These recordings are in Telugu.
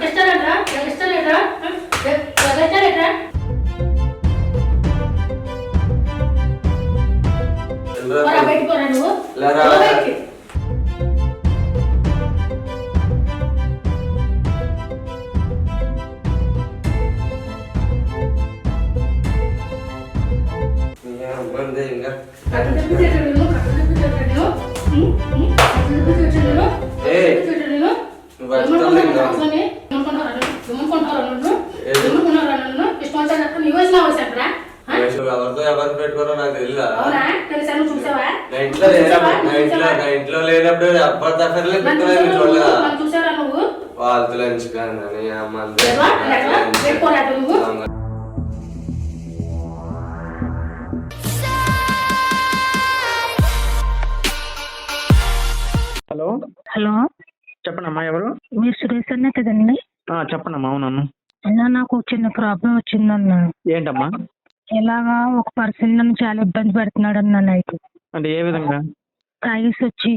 నాకు నాకు ఇస్తారేట్రా నాకు పోరా బయటికి పోరా నువ్వు. చూడలేదా? చూసారా నువ్వు? వాళ్ళతో లంచ్ కానీ అమ్మ. హలో? హలో? చెప్పండి అమ్మా ఎవరు? మీరు సురేష్ అన్న కదండి? ఆ, చెప్పండి అమ్మా అవునన్ను అన్న నాకు చిన్న ప్రాబ్లం వచ్చిందన్న. ఏంటమ్మా? ఇలాగా ఒక పర్సన్ నన్ను చాలా ఇబ్బంది పెడుతున్నాడు అన్న నైట్. అంటే ఏ విధంగా? తాగేసి వచ్చి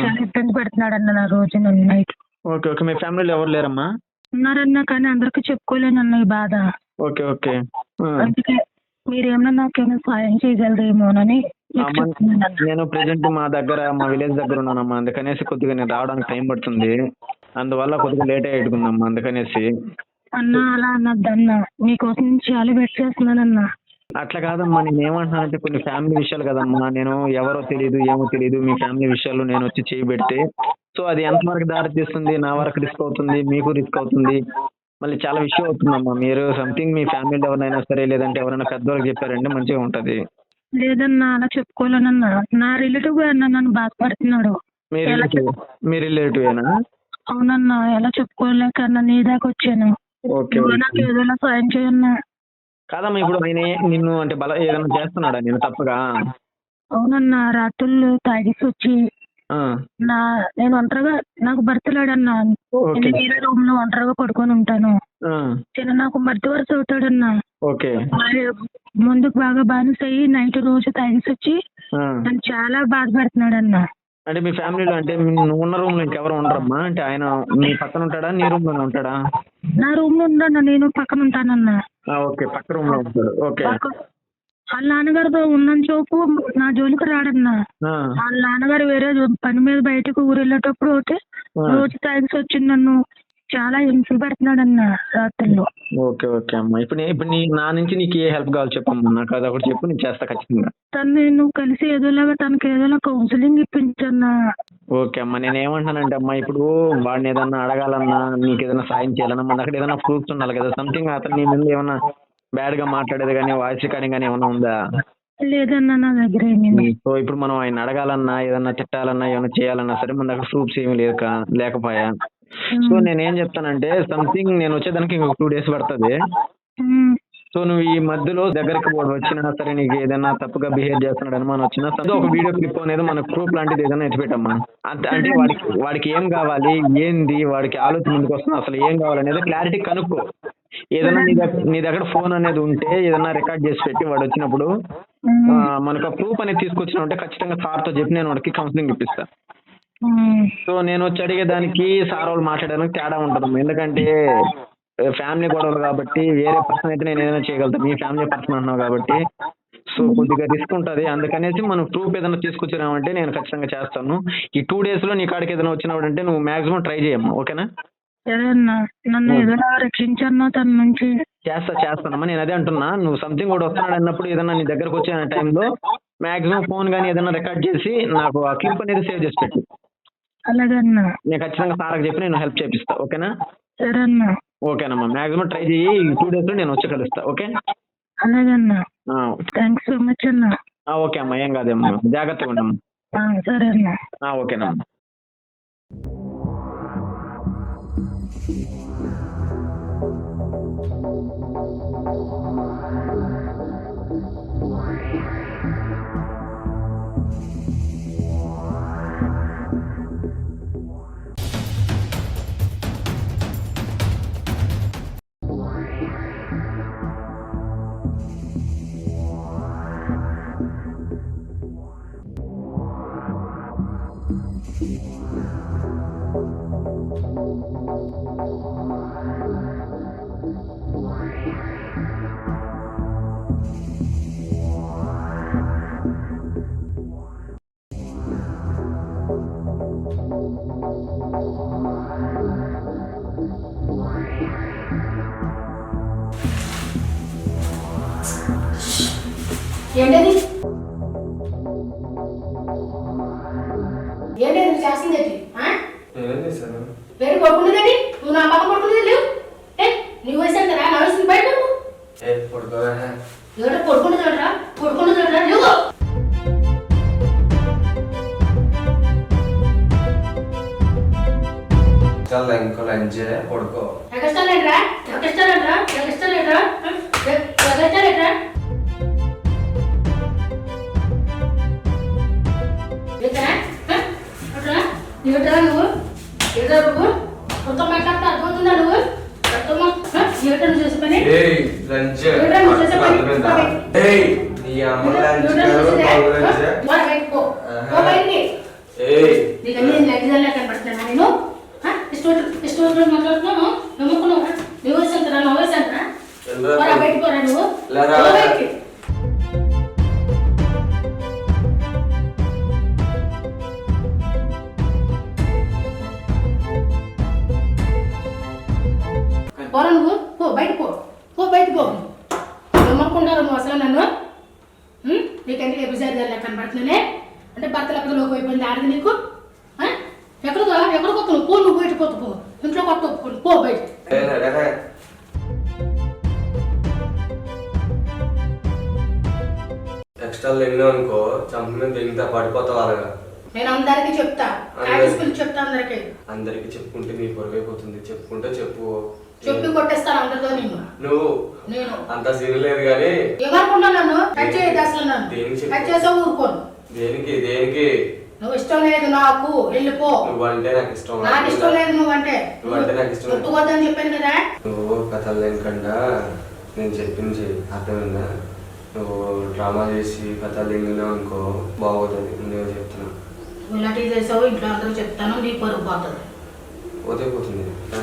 చాలా ఇబ్బంది పెడుతున్నాడు అన్న నా రోజు నన్ను నైట్ ఓకే ఓకే. మీ ఫ్యామిలీలో ఎవరు లేరమ్మా? ఉన్నారన్న కానీ అందరికీ చెప్పుకోలేనన్న ఈ బాధ. Okay okay. ఆ, అందుకే మీరేమన్నా నాకేమైనా సాయం చేయగలరేమోనని మీకు అమ్మా, చెప్తున్నాను అన్న. నేను ప్రెసెంట్ మా దగ్గర మా విలేజ్ దగ్గర ఉన్నానమ్మా. అందుకనేసి కొద్దిగా నేను రావడానికి టైం పడుతుంది. అందువల్ల కొద్దిగా లేట్ అయ్యేట్టుకుందమ్మా అందుకనేసి. అన్న అలా అన్నద్దన్న మీకోసం నేను చాలా వెయిట్ చేస్తున్నానన్న. అట్లా కాదమ్మా నేను ఏమంటున్నానంటే కొన్ని ఫ్యామిలీ విషయాలు కదమ్మా నేను ఎవరో తెలియదు ఏమో తెలియదు మీ ఫ్యామిలీ విషయాలు నేను వచ్చి చేయబెడితే సో అది ఎంతవరకు దారి తీస్తుంది నా వరకు రిస్క్ అవుతుంది మీకు రిస్క్ అవుతుంది మళ్ళీ చాలా విషయం అవుతుందమ్మా. మీరు సంథింగ్ మీ ఫ్యామిలీలో ఎవరైనా సరే లేదంటే ఎవరైనా పెద్దవాళ్ళకి చెప్పారంటే మంచిగా ఉంటది. లేదన్నా అలా చెప్పుకోలేనన్న నా రిలేటివ్ అన్న నన్ను బాధపడుతున్నాడు. మీ రిలేటివ్ మీ రిలేటివేనా అవునన్నా ఎలా చెప్పుకోలేక నీ దాకా వచ్చాను. ఓకే. నాకు ఏదైనా సాయం చేయన్నా. కాదమ్మా ఇప్పుడు ఆయన నిన్ను అంటే బల ఏదైనా చేస్తున్నాడా నేను తప్పగా? అవునన్నా రాత్రులు తాగేసి వచ్చి నా నేను ఒంటరిగా నాకు భర్త లేడన్నా. నేను వేరే రూమ్లో ఒంటరిగా పడుకొని ఉంటాను. చిన్న నాకు మధ్య వరుస అవుతాడన్నా. ముందుకు బాగా బానిస అయ్యి నైట్ రోజు తాగేసి వచ్చి. నన్ను చాలా బాధ పెడుతున్నాడన్నా అంటే మీ ఫ్యామిలీలో అంటే ఉన్న రూమ్లో ఇంకెవరు ఉండరమ్మా? అంటే ఆయన మీ పక్కన ఉంటాడా? నీ రూమ్లోనే ఉంటాడా? నా రూమ్లో ఉండన్నా నేను పక్కన ఉంటానన్నా. ఆ, ఓకే. పక్క రూమ్లో ఉంటాడు. ఓకే. వాళ్ళ నాన్నగారితో ఉన్నంత చూపు నా జోలికి రాడన్నా. ఆ, వాళ్ళ నాన్నగారు వేరే పని మీద బయటకు ఊరు వెళ్ళేటప్పుడు అయితే ఆ. రోజు తాగిసి వచ్చి నన్ను. చాలా హింసలు పెడుతున్నాడన్న రాత్రుల్లో ఓకే ఓకే అమ్మా. ఇప్పుడు నే- ఇప్పుడు నీ నా నుంచి నీకు ఏ హెల్ప్ కావాలి చెప్పమ్మా నాకు అది ఒకటి చెప్పు నేను చేస్తా ఖచ్చితంగా. తను నేను కలిసి ఏదోలాగా తనకి ఏదోలా కౌన్సిలింగ్ ఇప్పించన్నా. ఓకే అమ్మా నేను ఏమంటానంటే అమ్మా ఇప్పుడు వాడిని ఏదన్నా అడగాలన్నా నీకు ఏదైనా సాయం చేయాలన్నా మన దగ్గర ఏదైనా ప్రూఫ్స్ ఉండాలి కదా. సంథింగ్ అతను నీ మీద ఏమన్నా బ్యాడ్గా మాట్లాడేది కానీ వాయిస్ రికార్డింగ్ కానీ ఏమైనా ఉందా? లేదన్నా నా దగ్గర ఏమీ లేదు. సో ఇప్పుడు మనం ఆయన అడగాలన్నా ఏదన్నా తిట్టాలన్నా ఏమైనా చేయాలన్నా సరే మన దగ్గర ప్రూఫ్స్ ఏమీ లేక లేకపోయా? సో నేను ఏం చెప్తానంటే సంథింగ్ నేను వచ్చేదానికి ఇంకొక టూ డేస్ పడుతుంది. సో నువ్వు ఈ మధ్యలో దగ్గరికి వాడు వచ్చినా సరే నీకు ఏదైనా తప్పుగా బిహేవ్ చేస్తున్నాడు అనుమానం వచ్చినా సరే ఒక వీడియో క్లిప్ అనేది మన ప్రూఫ్ లాంటిది ఏదైనా ఎత్తిపెట్టమ్మా అంత అంటే వాడికి వాడికి ఏం కావాలి ఏంది వాడికి ఆలోచన ముందుకు వస్తుంది అసలు ఏం కావాలనేది క్లారిటీ కనుక్కో. ఏదైనా నీ దగ్గర నీ దగ్గర ఫోన్ అనేది ఉంటే ఏదైనా రికార్డ్ చేసి పెట్టి వాడు వచ్చినప్పుడు మనకు ఆ ప్రూఫ్ అనేది తీసుకొచ్చిన ఉంటే ఖచ్చితంగా సార్తో చెప్పి నేను వాడికి కౌన్సిలింగ్ ఇప్పిస్తా. ఉమ్, సో నేను వచ్చి అడిగేదానికి సార్ వాళ్ళు మాట్లాడడానికి తేడా ఉంటుంది. ఎందుకంటే ఫ్యామిలీ గొడవలు కాబట్టి వేరే పర్సన్ అయితే నేను ఏదైనా చేయగలుగుతాను మీ ఫ్యామిలీ పర్సన్ అంటున్నావు కాబట్టి. సో కొద్దిగా రిస్క్ ఉంటుంది. అందుకనేసి మనం ప్రూఫ్ ఏదైనా తీసుకొచ్చినామంటే నేను ఖచ్చితంగా చేస్తాను. ఈ టూ డేస్లో నీ కాడికి ఏదైనా వచ్చినప్పుడు అంటే నువ్వు మాక్సిమం ట్రై చేయమ్మా. ఓకేనా? నన్ను ఏదైనా రక్షించన్నా తన నుంచి. చేస్తా చేస్తానమ్మా. నేను అదే అంటున్నా. నువ్వు సంథింగ్ కూడా వస్తున్నాడు అన్నప్పుడు ఏదైనా నీ దగ్గరకు వచ్చే టైంలో మాక్సిమం ఫోన్ కానీ ఏదైనా రికార్డ్ చేసి నాకు ఆ క్లిప్ అనేది సేవ్ చేసి పెట్టు. నేను ఖచ్చితంగా సార్కి చెప్పి నేను హెల్ప్ చేపిస్తా ఓకేనా? సరే అన్న ఓకేనమ్మా మాక్సిమం ట్రై చేయి టూ డేస్ నేను వచ్చి కలుస్తా ఓకే? అలాగే థ్యాంక్స్ ఓకే అమ్మా ఏం కాదేమ్మా జాగ్రత్తగా ఉండమ్మా సరే అన్న ఓకేనమ్మా ఏంటది? ఏంటి నువ్వు చేస్తుంది వేరే కొడుకునేది నువ్వు నా పక్క కొడుకునేది లేవు. నీ వయసు ఎంతరా నా వయసు బయట ఎవడో కొడుకునేది ఎవడరా లేవు చాలా ఇంకో లంచ్ పడుకో. ఎగస్టాలేట్రా? ఎగస్టాలేట్రా? ఎగస్టాలేట్రా? ఎగస్టాలేట్రా? ఏంటరా ఏటరా నువ్వు? ఏటరా నువ్వు కొత్త మాట్లాడితే? అర్థమవుతుందా నువ్వు? ఏటా నువ్వు చేసే పని? ఏటా నువ్వు చేసే పని? నీ అమ్మ నువ్వు నీకు అన్ని లగ్జరీలా కనపడుతున్నా నేను? ఇష్టం ఇష్టం మాట్లాడుతున్నాను నమ్ముకున్నావు నీ వయసు ఎంతరా నా వయసు ఎంతరా వెళ్ళరా. పోరా బయటికి పోరా నువ్వు. వస్తున్నావు పో నువ్వు బయట పోతు పో ఇంట్లో కొత్త ఒప్పుకోండి పో బయట ఏ నడక. ఎక్స్ట్రా లెంగ్ అనుకో చంప మీద దిగితే పడిపోతావు అలాగా? నేను అందరికీ చెప్తా. పిలిచి చెప్తా అందరికీ. అందరికి చెప్పుకుంటే నీ పొరగైపోతుంది చెప్పుకుంటే చెప్పు. చెప్పి కొట్టేస్తాను అందరితో నిన్ను. నువ్వు? నేను. అంత సీన్ లేదు కానీ ఏమనుకున్నా నన్ను? టచ్ చేయదు అసలు నన్ను? టచ్ చేసా ఊరుకోను. దేనికి? దేనికి? నువ్వు ఇష్టం లేదు నాకు వెళ్ళిపో నువ్వంటే నాకు ఇష్టం నాకు ఇష్టం లేదు నువ్వంటే నువ్వంటే నాకు ఇష్టం. కొట్టుకోవద్దని చెప్పాను కదా. నువ్వు కథలు లేకుండా నేను చెప్పింది. అర్థమైందా? నువ్వు డ్రామా చేసి కథలు లేనినావు అనుకో బాగోతుంది. నేను చెప్తున్నా. నువ్వు ఇలాంటివి చేసావు ఇంట్లో అందరూ చెప్తాను నీ పరుగు పోతుంది. పోతే పోతుంది. రా,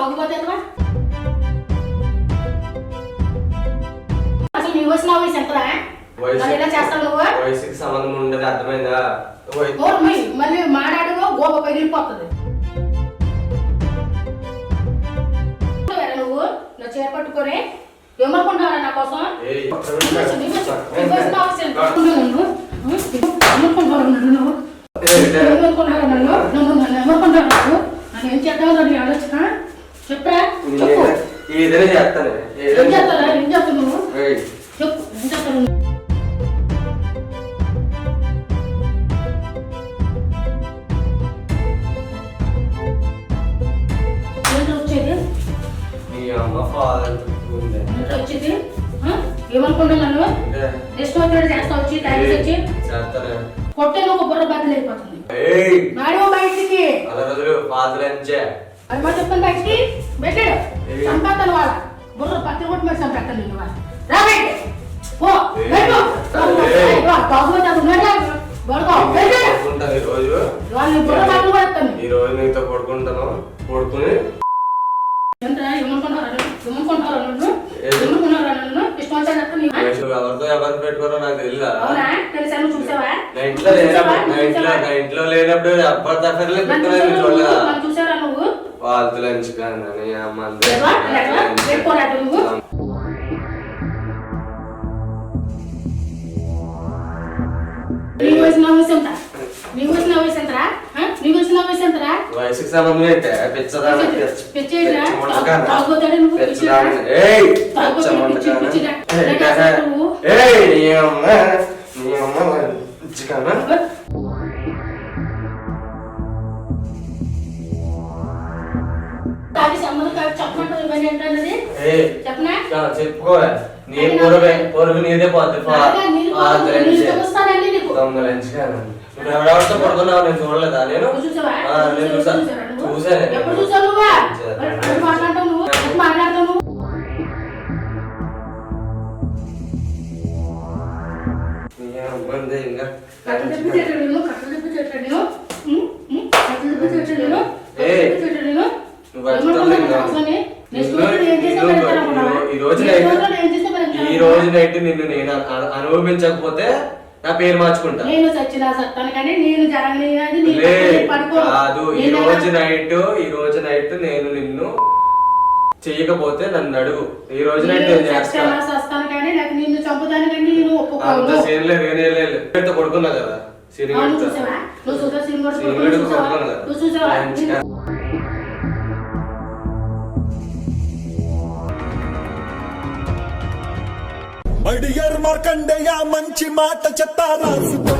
సాగుపోతే అసలు నీ వయసు నా వయసు ఎంతరా మరి ఎలా చేస్తావు నువ్వు వయసుకి సంబంధం ఉండదు అర్థమైందా. మళ్ళీ మాట్లాడుకో గోప పగిలిపోతుంది వేరే నువ్వు నా చేర పట్టుకొని నా కోసం ఏయ్! నీ వయసు- నీ వయసు- నీ వయసు నా వయసు ఎంత? ఏమనుకుంటున్నావు నువ్వు? ఆ? ఏమనుకుంటున్నావు నన్ను నువ్వు? ఏయ్, లే. ఏమనుకుంటున్నావు నన్ను? నువ్వు నన్ను ఏమనుకుంటున్నావు నువ్వు? నన్ను ఏం చేద్దామో నీ ఆలోచన ఏంటి వచ్చేది? నీ అమ్మ ఫాదర్ వచ్చేది? ఏమనుకుంటున్నాను ఇష్టం వచ్చినట్టు చేస్తా వచ్చి టాక్సీ వచ్చి. చేస్తాను కొట్టే ఒక బుర్ర బద్దలు అయిపోతుంది. బయటికి. రోజులు ఫాదర్ మా చెప్పండి బయటికి. పెట్టాడు చంపేస్తాను వాళ్ళ బుర్ర పత్తి కొట్టి మరి వాళ్ళ. వాళ్ళు పడుకుంటాను ఈ రోజు నీతో పడుకుంటాను. పడుకుని ఎవరితో ఎవరు పెట్టుకోరో నాకు తెలియదా నా ఇంట్లో లేనప్పుడు నా ఇంట్లో నా ఇంట్లో లేనప్పుడు అప్పటి తప్పలే నన్ను పెట్టుకోలేదు చూడలేదా నువ్వు? నన్ను చూసారా నువ్వు వాళ్ళతో లంచ్ కానీ అమ్మ అందరూ లేవా? లేవా? లేకపోరాట నువ్వు? నీ వయసు ఎంత ఎంతరా ఎంతరా వయసుకి సంబంధం ఏంటే పిచ్చదాన పిచ్చేదిరా? తాగుబోతాడా నువ్వు? ఏయ్. ఏయ్, నీ అమ్మ నీ అమ్మ తాగి సంబంధం కాదు, చెప్పమంటావు ఇవన్నీ ఏంటన్నది? చెప్పనా? చెప్పుకోవే నీ పొరవే పొరుగు నీదే పోద్ది నువ్వు ఎవరెవరితో పడుకున్నావు? నేను చూడలేదా? నేను? నేను? చూసాను ఎప్పుడు చూసావు నువ్వా? మాట్లాడతావు నువ్వు? మాట్లాడతావు నువ్వు? ఇంకా? కట్టలు కట్టలు? కట్టలు ఈ రోజు నైట్- నిన్ను నేను అను- అనుభవించకపోతే నా పేరు మార్చుకుంటా. నేను సచ్చినా సత్తాను కానీ నేను జరగలేదు నీ లే, పక్కనే పడుకో. కాదు ఈ రోజు నైట్ ఈ రోజు నైట్ నేను నిన్ను చెయ్యకపోతే నన్ను అడుగు. ఈ రోజు నైట్ నేను సస్తాను కానీ నాకు నిన్ను అంత సీన్ లేదు కొడుకున్నా కదా సీన్ చూసావా? నువ్వు చూసావా? నువ్వు చూసావా? అడిగారు మడియర్ మార్కండేయ మంచి మాట చెత్త రాసుకో